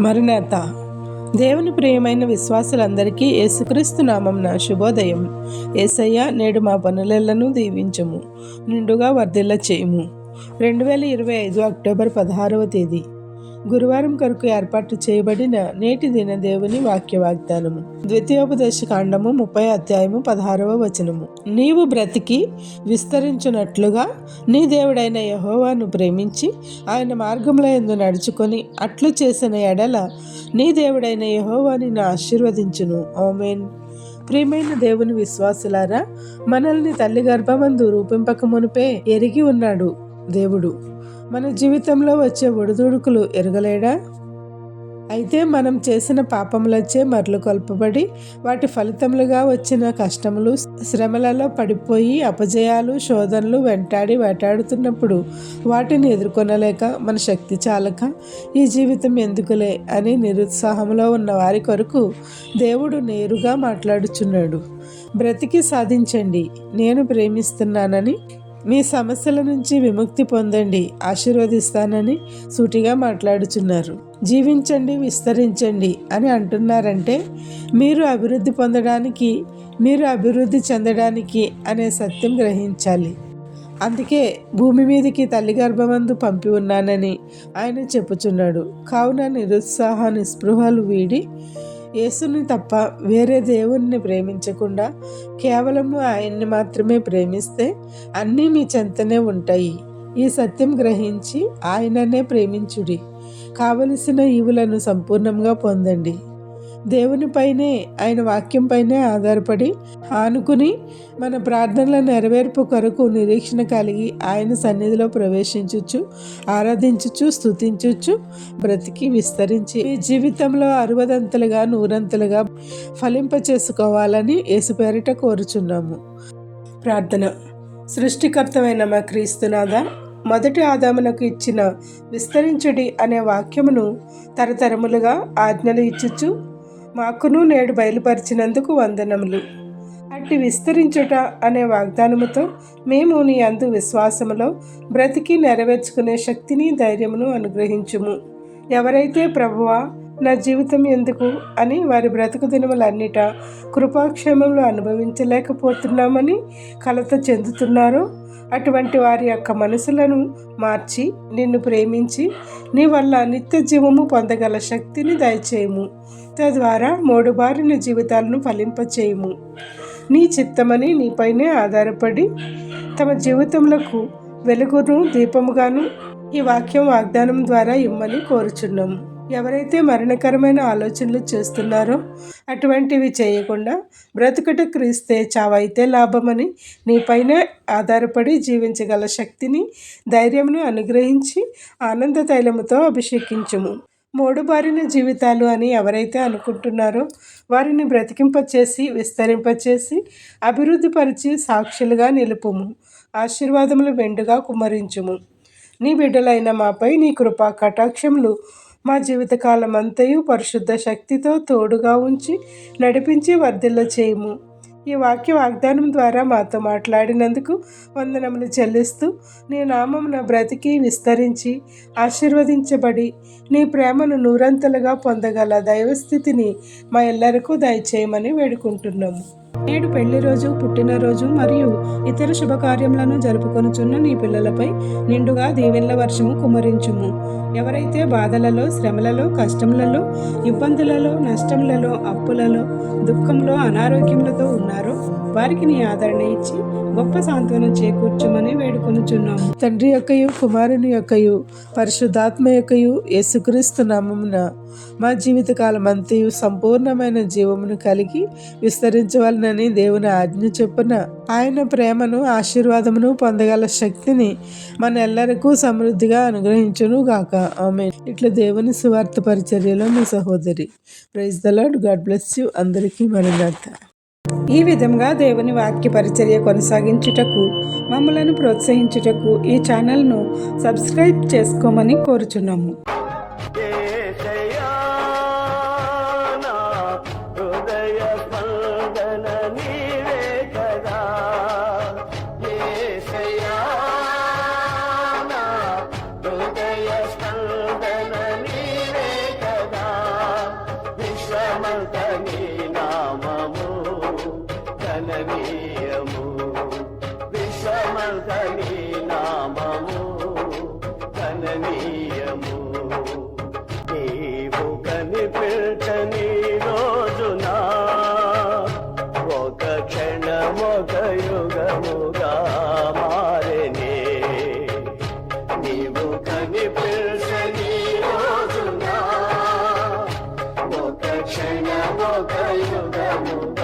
మరునేత దేవుని ప్రియమైన విశ్వాసులందరికీ యేసుక్రీస్తు నామం నా శుభోదయం. ఏసయ్య నేడు మా పనులెలను దీవించము నిండుగా వర్ధిల్ల చేయము రెండు వేల ఇరవై ఐదు అక్టోబర్ పదహారవ తేదీ. గురువారం కొరకు ఏర్పాటు చేయబడిన నేటి దిన దేవుని వాక్య వాగ్దానము ద్వితీయోపదేశ కాండము ముప్పై అధ్యాయము పదహారవ వచనము. నీవు బ్రతికి విస్తరించున్నట్లుగా నీ దేవుడైన యహోవాను ప్రేమించి ఆయన మార్గంలో ఎందు నడుచుకొని అట్లు చేసిన ఎడల నీ దేవుడైన యహోవాని నా ఆశీర్వదించును. ఓమెన్ ప్రియమైన దేవుని విశ్వాసులారా మనల్ని తల్లి గర్భమందు రూపింపక మునిపే ఎరిగి ఉన్నాడు దేవుడు. మన జీవితంలో వచ్చే ఒడిదుడుకులు ఎరగలేడా? అయితే మనం చేసిన పాపములచ్చే మరలు కొల్పబడి వాటి ఫలితములుగా వచ్చిన కష్టములు శ్రమలలో పడిపోయి అపజయాలు శోధనలు వెంటాడి వేటాడుతున్నప్పుడు వాటిని ఎదుర్కొనలేక మన శక్తి చాలక ఈ జీవితం ఎందుకులే అని నిరుత్సాహంలో ఉన్న వారి కొరకు దేవుడు నేరుగా మాట్లాడుచున్నాడు. బ్రతికి సాధించండి. నేను ప్రేమిస్తున్నానని మీ సమస్యల నుంచి విముక్తి పొందండి ఆశీర్వదిస్తానని సూటిగా మాట్లాడుచున్నారు. జీవించండి విస్తరించండి అని అంటున్నారంటే మీరు అభివృద్ధి పొందడానికి మీరు అభివృద్ధి చెందడానికి అనే సత్యం గ్రహించాలి. అందుకే భూమి మీదకి తల్లి గర్భమందు పంపి ఉన్నానని ఆయన చెప్పుచున్నాడు. కావున నిరుత్సాహ నిస్పృహలు వీడి యేసుని తప్ప వేరే దేవుణ్ణి ప్రేమించకుండా కేవలము ఆయన్ని మాత్రమే ప్రేమిస్తే అన్నీ మీ చెంతనే ఉంటాయి. ఈ సత్యం గ్రహించి ఆయననే ప్రేమించుడి. కావలసిన ఈవులను సంపూర్ణంగా పొందండి. దేవునిపైనే ఆయన వాక్యంపైనే ఆధారపడి ఆనుకుని మన ప్రార్థనల నెరవేర్పు కొరకు నిరీక్షణ కలిగి ఆయన సన్నిధిలో ప్రవేశించవచ్చు ఆరాధించుచు స్థుతించవచ్చు బ్రతికి విస్తరించి జీవితంలో అరవదంతలుగా నూరంతలుగా ఫలింప చేసుకోవాలని యేసుపేరిట కోరుచున్నాము. ప్రార్థన. సృష్టికర్తమైన మా క్రీస్తునాథ మొదటి ఆదామునకు ఇచ్చిన విస్తరించుడి అనే వాక్యమును తరతరములుగా ఆజ్ఞలు ఇచ్చుచు మాకును నేడు బయలుపరిచినందుకు వందనములు. అట్టి విస్తరించుట అనే వాగ్దానముతో మేము నీ అందు విశ్వాసములో బ్రతికి నెరవేర్చుకునే శక్తిని ధైర్యమును అనుగ్రహించుము. ఎవరైతే ప్రభువా నా జీవితం ఎందుకు అని వారి బ్రతుకు దినములన్నిట కృపాక్షేమంలో అనుభవించలేకపోతున్నామని కలత చెందుతున్నారు. అటువంటి వారి యొక్క మనసులను మార్చి నిన్ను ప్రేమించి నీ వల్ల నిత్య జీవము పొందగల శక్తిని దయచేయము. తద్వారా మూడుబారిన జీవితాలను ఫలింపచేయము. నీ చిత్తమని నీపైనే ఆధారపడి తమ జీవితములకు వెలుగును దీపముగాను ఈ వాక్యం వాగ్దానం ద్వారా ఇమ్మని కోరుచున్నాము. ఎవరైతే మరణకరమైన ఆలోచనలు చేస్తున్నారో అటువంటివి చేయకుండా బ్రతుకుట క్రీస్తే చావైతే లాభమని నీపైనే ఆధారపడి జీవించగల శక్తిని ధైర్యమును అనుగ్రహించి ఆనంద తైలముతో అభిషేకించుము. మూడుబారిన జీవితాలు అని ఎవరైతే అనుకుంటున్నారో వారిని బ్రతికింపచేసి విస్తరింపచేసి అభివృద్ధిపరిచి సాక్షులుగా నిలుపుము. ఆశీర్వాదములు వెండుగా కుమ్మరించుము. నీ బిడ్డలైన మాపై నీ కృపా కటాక్షములు మా జీవితకాలం అంతయు పరిశుద్ధ శక్తితో తోడుగా ఉంచి నడిపించి వర్ధిల్ల చేయము. ఈ వాక్య వాగ్దానం ద్వారా మాతో మాట్లాడినందుకు వందనములు చెల్లిస్తూ నీ నామమున బ్రతికి విస్తరించి ఆశీర్వదించబడి నీ ప్రేమను నూరంతలుగా పొందగల దైవస్థితిని మా ఎల్లరికూ దయచేయమని వేడుకుంటున్నాము. నేడు పెళ్ళి రోజు పుట్టినరోజు మరియు ఇతర శుభకార్యములను జరుపుకొనుచున్న నీ పిల్లలపై నిండుగా దీవెన్ల వర్షము కుమరించుము ఎవరైతే బాధలలో శ్రమలలో కష్టములలో ఇబ్బందులలో నష్టములలో అప్పులలో దుఃఖంలో అనారోగ్యములతో ఉన్నారో వారికి నీ ఆదరణ ఇచ్చి గొప్ప సాంత్వనం చేకూర్చమని వేడుకొనుచున్నాము. తండ్రి యొక్కయు కుమారుని యొక్కయు పరిశుద్ధాత్మ యొక్కయు యేసుక్రీస్తు నామమున మా జీవితకాలమంతయు సంపూర్ణమైన జీవమును కలిగి విస్తరించవలన విస్తరించవలనని దేవుని ఆజ్ఞ చెప్పిన ఆయన ప్రేమను ఆశీర్వాదమును పొందగల శక్తిని మన ఎల్లరికూ సమృద్ధిగా అనుగ్రహించును గాక. ఆమె ఇట్లా దేవుని సువార్త పరిచర్యలో మీ సహోదరి. Praise the Lord God bless you. అందరికీ మరణాత ఈ విధంగా దేవుని వాక్య పరిచర్య కొనసాగించుటకు మమ్మలను ప్రోత్సహించుటకు ఈ ఛానల్ను సబ్స్క్రైబ్ చేసుకోమని కోరుచున్నాము. యుగముగా మారెనే. నీవు కనిపించని రోజున? ఒక యుగముగా